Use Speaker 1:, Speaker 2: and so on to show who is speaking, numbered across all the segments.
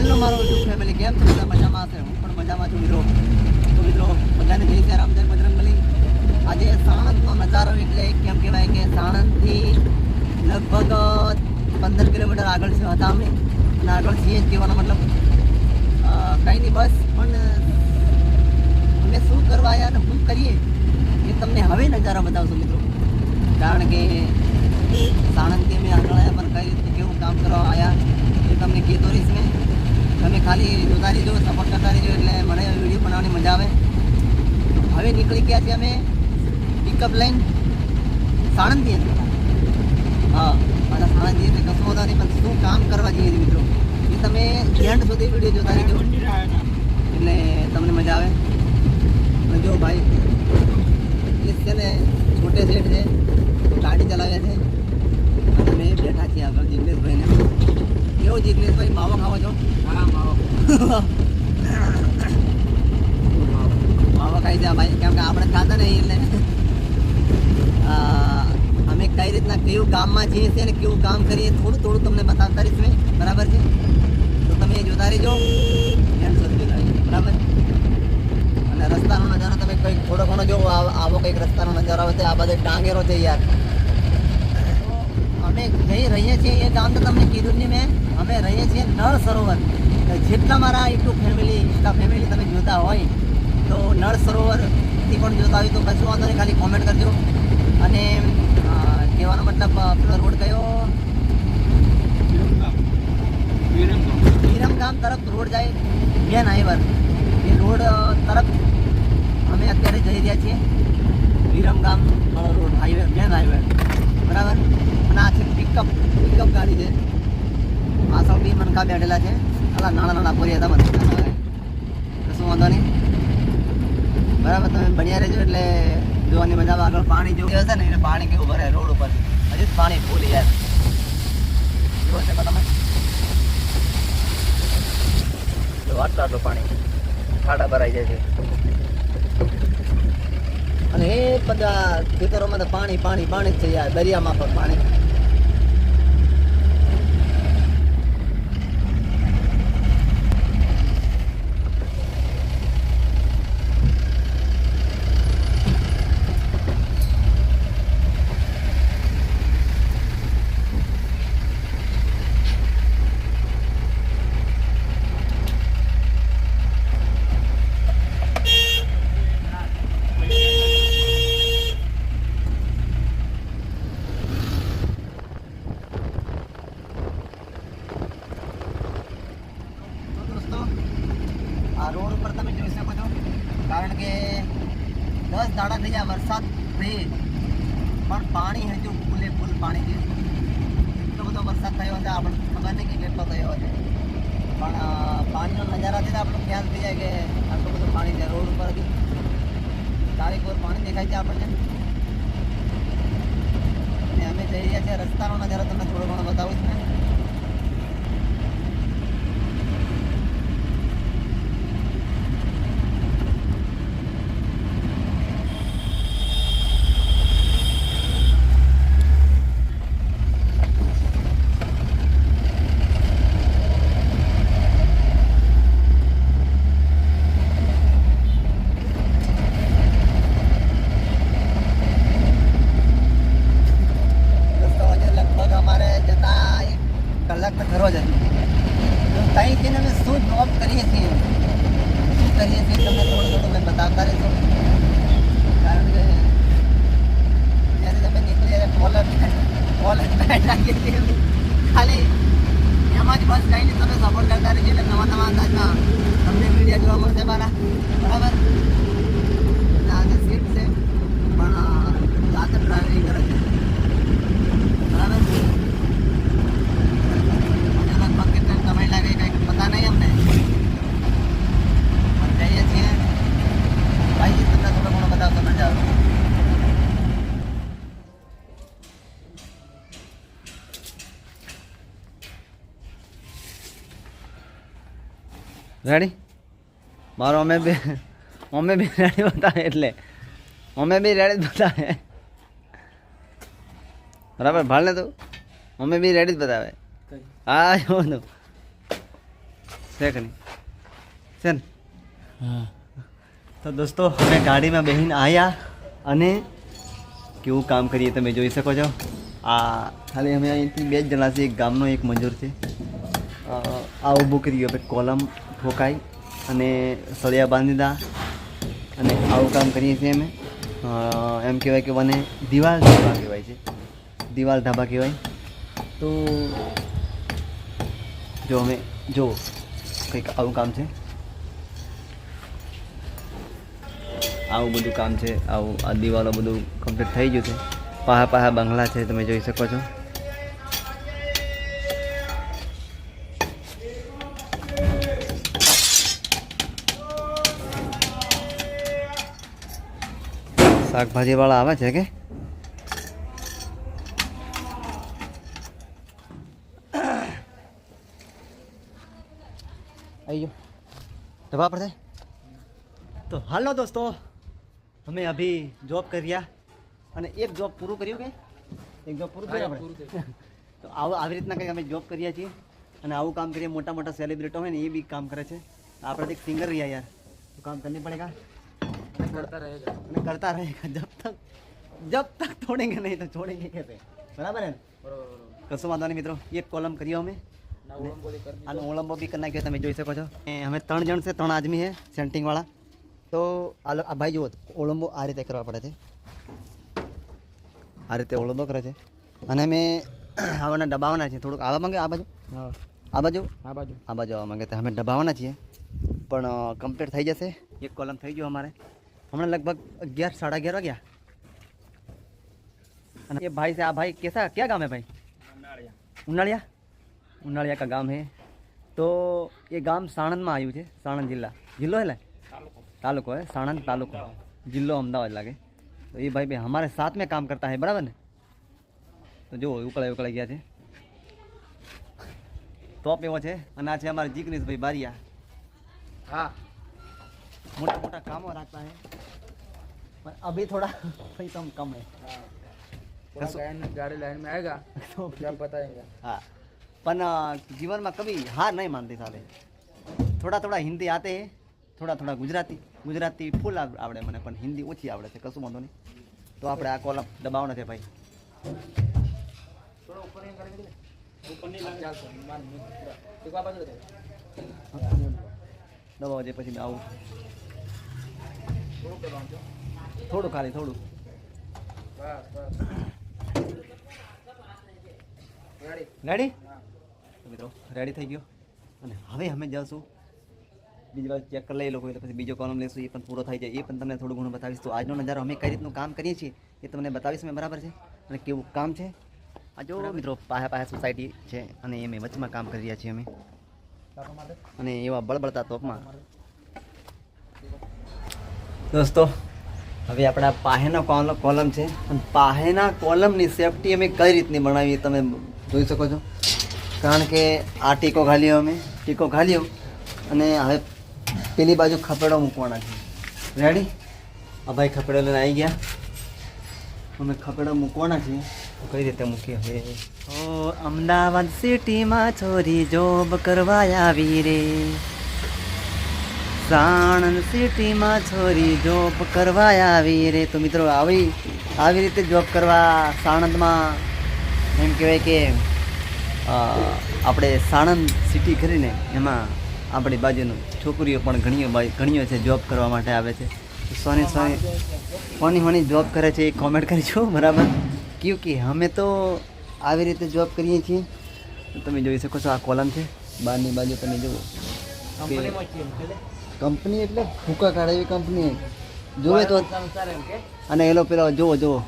Speaker 1: Hello મારો YouTube family કેમ છો? બધા મજામાં હશે હું પણ મજામાં છું, મિત્રો. તો મિત્રો, બધાને જય શ્રી રામ, જય બજરંગબલી આજે સાણંદનો નજારો એટલે કેમ કહેવાય કે સાણંદથી લગભગ પંદર કિલોમીટર આગળ છે હતા અમે. અને આગળ છીએ જ કહેવાનો મતલબ. કંઈ નહીં, બસ. પણ અમે શું કરવા આવ્યા અને શું કરીએ એ તમને હવે નજારો બતાવશું, મિત્રો. કારણ કે સાણંદથી અમે આગળ આવ્યા પણ કઈ રીતે કેવું કામ કરવા આવ્યા એ તમને કહેતો રહીશ. તમે ખાલી જોતા જો સપોર્ટ કરતા રહીજો એટલે મને વીડિયો બનાવવાની મજા આવે. હવે નીકળી ગયા છીએ અમે પિકઅપ લાઈન સાણંદથી હતી હા, મારા સાણંદથી એટલે કશું નહીં, પણ શું કામ કરવા જઈએ મિત્રો? એ તમે એન્ડ સુધી વીડિયો જોતા રહેજો. એટલે તમને મજા આવે. જો ભાઈ, એ છે ને છોટે શેઠ છે ગાડી ચલાવે છે અને અમે બેઠા છીએ આગળ જિગ્નેશભાઈને કેવો જિગ્નેશભાઈ માવો ખાવો છો
Speaker 2: હા માવો
Speaker 1: ખાઈ જા ભાઈ કેમ આપણે ખાતા નહીં એટલે અમે કઈ રીતના કેવું કામમાં જઈએ છીએ અને કેવું કામ કરીએ થોડું થોડું તમને બતાવતા મેં બરાબર છે તો તમે જોતા રહેજો એન્ડ સુધી બરાબર અને રસ્તાનો નજારો તમે કંઈક થોડો ઘણો જો આવો કંઈક રસ્તાનો નજારો છે આ બધે ડાંગેરો છે યાર અમે જઈ રહીએ છીએ એ ગામ તો તમને કીધું નહીં મેં. અમે રહીએ છીએ નળ સરોવર. જેટલા મારા યુટ્યુબ ફેમિલી ઇન્સ્ટા ફેમિલી તમે જોતા હોય, તો નળ સરોવરથી પણ જોતા હોય તો કશું વાંધો નહીં, ખાલી કોમેન્ટ કરજો. અને કહેવાનો મતલબ પેલો રોડ કયો? વિરમગામ તરફ રોડ જાય મેન હાઈવર એ રોડ તરફ અમે અત્યારે જઈ રહ્યા છીએ. Viramgam road, highway main highway બરાબર અને આ છે પિકઅપ પિકઅપ ગાડી છે મનકા બેઠેલા છે. આલા નાના નાના પોરી હતા બધા. કશું વાંધો નહીં? બરાબર, તમે બન્યા રહેજો એટલે જોવાની મજા આગળ પાણી જેવું હશે ને, એટલે પાણી કેવું ભરે રોડ ઉપર. હજી પાણી ફૂલ યાર જો છે તમે આટલું આટલું પાણી. ખાડા ભરાઈ જાય છે. અને એ બધા ખેતરોમાં તો પાણી પાણી પાણી જ છે જાય દરિયામાં પણ પાણી તો દોસ્તો આ રોડ ઉપર તમે જોઈ શકો છો કારણ કે દસ દાડા થઈ ગયા વરસાદ થઈ પણ પાણી હજુ ફૂલે ફૂલ પાણી છે એટલો બધો થયો છે ખબર નહીં કે કેટલો થયો છે. પણ પાણીનો નજારાથી આપણે આપણો ખ્યાલ થઈ જાય કે આટલું બધું પાણી છે, રોડ ઉપર હજી ચારેક ઓર પાણી દેખાય છે આપણને. અને અમે જઈ રહ્યા છીએ, રસ્તાનો નજારો તમને થોડો ઘણો બતાવું છું મેં રસ્તો આજે લગભગ અમારે જતા એક કલાક તો ખરો જ હતો તો ત્યાંથી અમે શું જોબ કરીએ છીએ શું કરીએ છીએ તમને થોડું થોડું મેં બતાવતા રહીશું કારણ કે જ્યારે તમે નીકળી કોલેજ કોલેજ બેઠા છીએ ખાલી એમાં જ બસ કંઈ નહીં તમે સપોર્ટ કરતા રહીજો એટલે નવા નવા અંદાજના તમને વીડિયો જોવા મળશે મારા બરાબર એટલે આજે સીટ છે પણ અ, જાતે ડ્રાઇવિંગ કરે છે બરાબર મને લગભગ કેટલા સમય લાગે કંઈક પતા નહીં અમને પણ જઈએ છીએ ભાઈ તમને થોડો ઘણો બતાવતો મજા આવે રેડી મારો અમે બી અમે બી રેડી બતાવે એટલે. અમે બી રેડી જ બતાવે બરાબર ભાળ ને તું? અમે બી રેડી જ બતાવે હા એવું હતું છે કે નહીં? છે ને?
Speaker 2: હા.
Speaker 1: તો દોસ્તો અમે ગાડીમાં બેહીને આવ્યા અને કેવું કામ કરીએ તમે જોઈ શકો છો. આ ખાલી અમે અહીંથી બે જ જણા છીએ એક ગામનો એક મજૂર છે. આ ઊભું કર્યું આપણે કોલમ ઠોકાઈ અને સળિયા બાંધી દા અને આવું કામ કરીએ છીએ અમે. એમ કહેવાય કે મને દિવાલ ધાબા કહેવાય છે. દિવાલ ધાબા કહેવાય. તો જો અમે, જો કંઈક આવું કામ છે. આવું બધું કામ છે, આવું આ દિવાલો બધું કમ્પ્લીટ થઈ ગયું છે. પાહા પાહા બંગલા છે, તમે જોઈ શકો છો. શાકભાજી વાળા આવે છે કે? આવી ગયો. પડશે તો હાલો દોસ્તો અમે અભી જોબ કર્યા અને એક જોબ પૂરું કર્યું કે? એક જોબ પૂરું કર્યું આપણે? તો આવું આવી રીતના કંઈક અમે જોબ કરીએ છીએ અને આવું કામ કરીએ મોટા મોટા સેલિબ્રિટી હોય ને એ બી કામ કરે છે. આપણે તો એક સિંગર રહ્યા યાર. તો કામ કરને પડેગા
Speaker 2: करता रहेगा
Speaker 1: અને કરતા रहेगा જબ તક જબ તક છોડેંગે નહીં તો છોડેંગે कैसे બરાબર હે ને
Speaker 2: बरोबर
Speaker 1: કશું વાંધો નહીં મિત્રો એક કોલમ કર્યો અમે
Speaker 2: ना वो बोली कर
Speaker 1: આનો ઓળંબો બી કરી નાખ્યો તમે જોઈ શકો છો એ અમે ત્રણ જણ છે ત્રણ આદમી છે સેન્ટિંગ વાળા તો આ લો- આ ભાઈ જુઓ ઓળંબો આ રીતે કરવા પડે છે આ રીતે ઓળંબો કરે છે અને અમે આવાના દબાવવાના છે થોડુંક આવા માંગે આ બાજુ
Speaker 2: हाँ
Speaker 1: આ બાજુ
Speaker 2: हाँ बाजू
Speaker 1: આ બાજુ આવવા માંગે તો અમે દબાવવાના છીએ પણ કમ્પ્લીટ થઈ જશે એક કોલમ થઈ ગયો અમારે હમણાં લગભગ અગિયાર, સાડા અગિયાર વાગ્યા. અને એ ભાઈ છે, આ ભાઈ કેસા? ક્યાં ગામ હે ભાઈ? ઉનાળિયા. ઉનાળિયા કા ગામ હે. તો એ ગામ સાણંદમાં આવ્યું છે, સાણંદ જિલ્લા. જિલ્લો હે તાલુકો હે, સાણંદ તાલુકો. જિલ્લો અમદાવાદ લાગે. તો એ ભાઈ ભાઈ અમારે સાથ મેં કામ કરતા હે, બરાબર ને? તો જુઓ, ઉકળાઈ ઉકળાઈ ગયા છે. તોપ એવો છે, અને આ છે અમારે જીગ્નેશભાઈ બારિયા.
Speaker 2: હા.
Speaker 1: મોટા મોટા કામો રાખતા હે. है पर अभी थोड़ा भाई तो हम कम है
Speaker 2: लाइन गाड़ी लाइन में आएगा
Speaker 1: तो क्या થોડા થોડા હિન્દી આતે થોડા થોડા ગુજરાતી. ગુજરાતી ફૂલ આવડે મને પણ હિન્દી ઓછી આવડે છે કશું વાંધો નહીં. તો આપણે આ કોલમ દબાવવાનો છે ભાઈ. દબાવો છે પછી આવું.
Speaker 2: થોડું
Speaker 1: ખાલી થોડું.
Speaker 2: રેડી
Speaker 1: રેડી મિત્રો રેડી થઈ ગયો. અને હવે અમે જઈશું. બીજી વાર ચેક કરી લઈ લોકો એટલે પછી બીજો કોલમ લઈશું એ પણ પૂરો થઈ જાય. એ પણ તમને થોડું ઘણું બતાવીશ. તો આજનો નજારો અમે કઈ રીતનું કામ કરીએ છીએ એ તમને બતાવીશ મેં બરાબર છે? અને કેવું કામ છે? આ જો મિત્રો પાસે પાસે સોસાયટી છે અને એમ વચમાં કામ કરી રહ્યા છીએ અમે. અને એવા બળબળતા તોપમાં દોસ્તો, હવે આપણા પાહેના કોલમ કોલમ છે. અને પાહેના કોલમની સેફટી અમે કઈ રીતની બનાવી તમે જોઈ શકો છો. કારણ કે આ ટીકો ઘાલ્યો અમે, ટીકો ઘાલ્યો અને હવે પેલી બાજુ ખપેડો મૂકવાના છે. રેડી આ ભાઈ ખપેડો લઈને આવી ગયા. અમે ખપેડો મૂકવાના છીએ. કઈ રીતે મૂકીએ હવે? ઓ, અમદાવાદ સિટીમાં છોરી જોબ કરવા આવી રે. સાણંદ સિટીમાં છોરી જોબ કરવા આવી રે. તો મિત્રો, આવી આવી રીતે જોબ કરવા સાણંદમાં એમ કહેવાય કે આપણે સાણંદ સિટી કરીને એમાં આપણી બાજુનું છોકરીઓ પણ ઘણીઓ ઘણીઓ છે જોબ કરવા માટે આવે છે. સોની સોની કોની કોની જોબ કરે છે એ કોમેન્ટ કરજો બરાબર? ક્યું કે અમે તો આવી રીતે જોબ કરીએ છીએ. તમે જોઈ શકો છો આ કોલમ છે. બહારની બાજુ તમે જુઓ. કંપની એટલે ફૂકા કાઢે એવી કંપની જોવે તો. અને એલો પેલો જોવો જોવો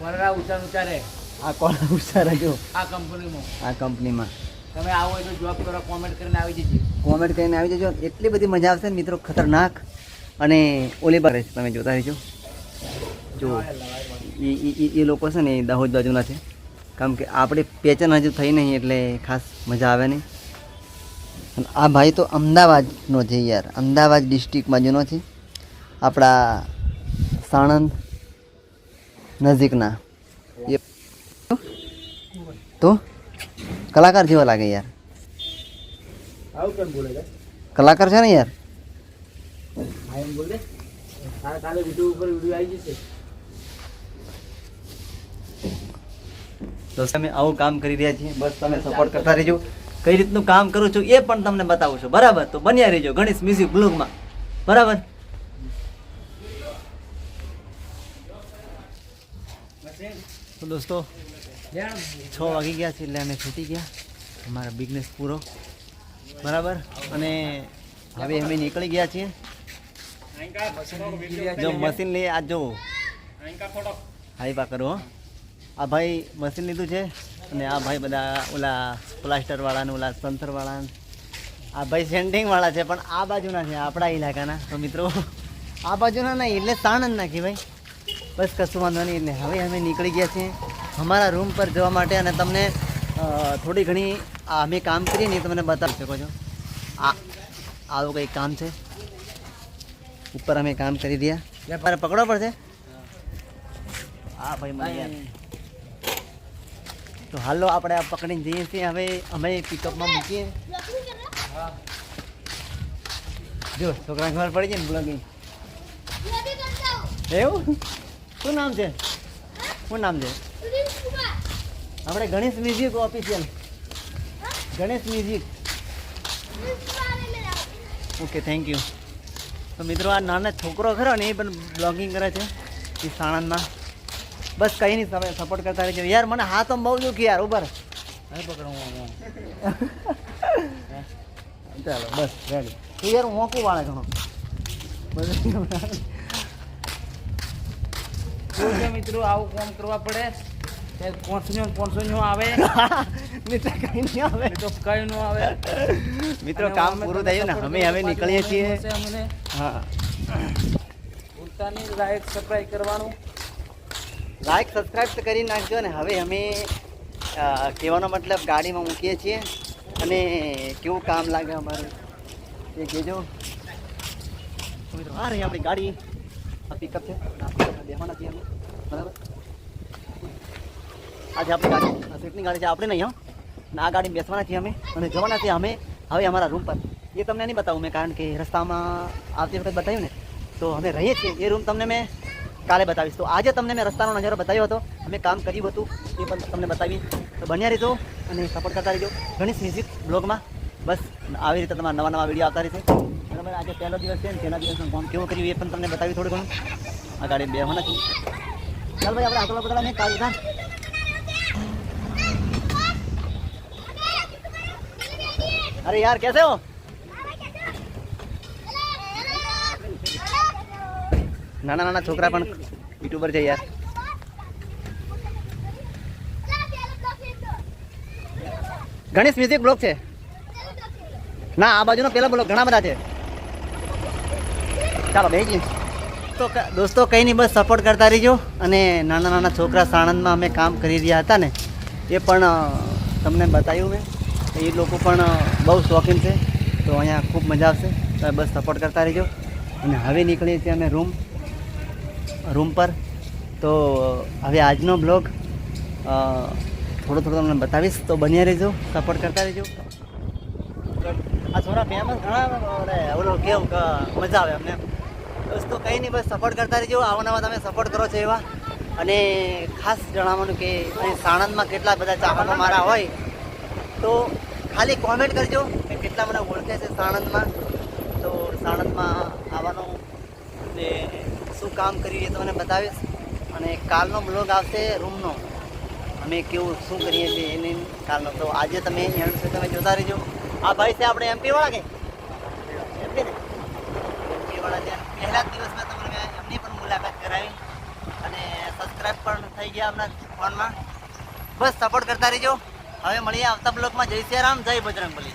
Speaker 2: કોનરા ઊંચા ઊંચા
Speaker 1: આ કોણ ઉસારા જો
Speaker 2: આ કંપનીમાં.
Speaker 1: આ કંપનીમાં.
Speaker 2: તમે આવો હોય તો જોબ કરો કોમેન્ટ કરીને આવી જજો.
Speaker 1: કોમેન્ટ કરીને આવી જજો. એટલી બધી મજા આવશે ને મિત્રો ખતરનાક. અને ઓલી બારે તમે જોતા રહેજો. જો એ લોકો છે ને એ દાહોદ બાજુના છે. કારણ કે આપણે પેચન હજુ થઈ નહીં એટલે ખાસ મજા આવે નહીં. અને આ ભાઈ તો અમદાવાદનો છે યાર. અમદાવાદ ડિસ્ટ્રિક્ટ બાજુનો છે. આપણા સાણંદ નજીકના. એ તો કલાકાર જેવા લાગે યાર? કલાકાર છે ને યાર? દોસ્તો અમે આવું કામ કરી રહ્યા છીએ. બસ તમે સપોર્ટ કરતા રહેજો. કઈ રીતનું કામ કરું છું એ પણ તમને બતાવું છું. બરાબર? તો બન્યા રહેજો ગણેશ મ્યુઝિક બ્લોગમાં. બરાબર? દોસ્તો, છ વાગી ગયા છે એટલે અમે છૂટી ગયા. અમારા બિઝનેસ પૂરો. બરાબર? અને હવે અમે નીકળી ગયા છીએ. જો મશીન લઈ આ જો હાઈ પા કરો. આ ભાઈ મશીન લીધું છે. અને આ ભાઈ બધા ઓલા પ્લાસ્ટર વાળા ને ઓલા સંતર વાળા આ ભાઈ સેન્ટિંગ વાળા છે પણ આ બાજુના છે આપણા ઇલાકાના. તો મિત્રો આ બાજુના નહીં એટલે સાણંદ નાખી ભાઈ. બસ કશું વાંધો નહીં એટલે હવે અમે નીકળી ગયા છીએ અમારા રૂમ પર જવા માટે અને તમને થોડી ઘણી અમે કામ કરીએ ને તમને બતાવી શકો છો. આ આવું કંઈક કામ છે? ઉપર અમે કામ કરી રહ્યા. મારે પકડવા પડશે? હા. ભાઈ મને તો હાલો આપણે આ પકડીને જઈએ છીએ. હવે અમે પિકઅપમાં મૂકીએ. જો છોકરા ખબર પડી જાય ને બ્લોગિંગ એવું? શું નામ છે? શું નામ છે? આપણે Ganesh music official Ganesh music. Okay thank you તો મિત્રો, આ નાના છોકરો ખરો ને એ પણ બ્લોગિંગ કરે છે, એ સાણંદમાં. બસ કંઈ નહીં તમે સપોર્ટ કરતા રહેજો. યાર મને હાથ આમ બહુ દુખી યાર ઉપર ચાલો બસ રેડી તું યાર મોકું વાળે ઘણો.
Speaker 2: મિત્રો આવું કોમ કરવા પડે? તે પાંચસો પાંચસો આવે?
Speaker 1: મિત્ર કઈ નહીં આવે.
Speaker 2: તો કઈ ન આવે?
Speaker 1: મિત્રો કામ પૂરું થયું ને અમે હવે નીકળીએ છીએ. હા.
Speaker 2: ઉલટાની લાઈક સબસ્ક્રાઇબ કરવાનું.
Speaker 1: લાઈક સબસ્ક્રાઈબ કરી નાખજો ને હવે અમે કહેવાનો મતલબ ગાડીમાં મૂકીએ છીએ. અને કેવું કામ લાગે અમારું? એ કહેજો. આ રહી આપણી ગાડી. આ પિકઅપ છે. બેહવાના અમે. બરાબર? આજે આપણી ગાડી સીટની ગાડી છે. આપણે નહીં, હો. ને આ ગાડી બેસવાના છીએ અમે. અને જવાના છીએ અમે હવે અમારા રૂમ પર. એ તમને નહીં બતાવું મેં, કારણ કે રસ્તામાં આવતી વખત બતાવ્યું ને. તો અમે રહીએ છીએ. એ રૂમ તમને મેં કાલે બતાવીશ. તો આજે તમને મેં રસ્તાનો નજારો બતાવ્યો હતો. અમે કામ કર્યું હતું, એ પણ તમને બતાવી તો બન્યા રહેજો અને સપોર્ટ કરતા રહેજો. ગણેશ મ્યુઝિક બ્લોગમાં. બસ, આવી રીતે તમારા નવા નવા વીડિયો આવતા રહેશે. બરાબર, આજે પહેલો દિવસ છે ને તેના દિવસનું કામ કેવું કર્યું એ પણ તમને બતાવી થોડું ઘણું. આ ગાડી બેહવાના નથી. ચાલ ભાઈ, આપણે આગળ બધા નહીં કાલ હતા અરે યાર, કેસે હો? નાના નાના છોકરા પણ યુટ્યુબર છે યાર. ગણેશ મ્યુઝિક બ્લોક છે. ના, આ બાજુનો પેલા બ્લોક ઘણા બધા છે. ચાલો બે તો દોસ્તો, કંઈ નહીં, બસ સપોર્ટ કરતા રહીજો. અને નાના નાના છોકરા સાણંદમાં અમે કામ કરી રહ્યા હતા ને, એ પણ તમને બતાવ્યું મેં. એ લોકો પણ બહુ શોખીન છે. તો અહીંયા ખૂબ મજા આવશે. તો બસ સપોર્ટ કરતા રહેજો. અને હવે નીકળીએ છીએ અમે રૂમ રૂમ પર. તો હવે આજનો બ્લોગ થોડો થોડો તમને બતાવીશ. તો બન્યા રહેજો સપોર્ટ કરતા રહેજો. આ થોડા ફેમસ ઘણા ઓલો કેમ કે મજા આવે અમને. દોસ્તો કંઈ નહીં, બસ સપોર્ટ કરતા રહેજો. આવનામાં તમે સપોર્ટ કરો છો એવા. અને ખાસ જણાવવાનું કે સાણંદમાં કેટલા બધા ચાહકો મારા હોય, તો ખાલી કોમેન્ટ કરજો કે કેટલા મને ઓળખે છે સાણંદમાં. તો સાણંદમાં શું કામ કરીએ તો મને બતાવીશ. અને કાલનો બ્લોગ આવશે રૂમનો અમે કેવું, શું કરીએ છીએ એની કાલનો તો આજે તમે એન્ડ સુધી તમે જોતા રહેજો. આ ભાઈ છે આપણે એમપી વાળા કે? એમપી ને? એમપી વાળા છે. પહેલા જ દિવસમાં તમને એમની પણ મુલાકાત કરાવી. અને સબસ્ક્રાઈબ પણ થઈ ગયા આપણા ફોનમાં. બસ સપોર્ટ કરતા રહેજો. હવે મળીએ આવતા બ્લોગમાં જય શ્રી રામ, જય બજરંગબલી.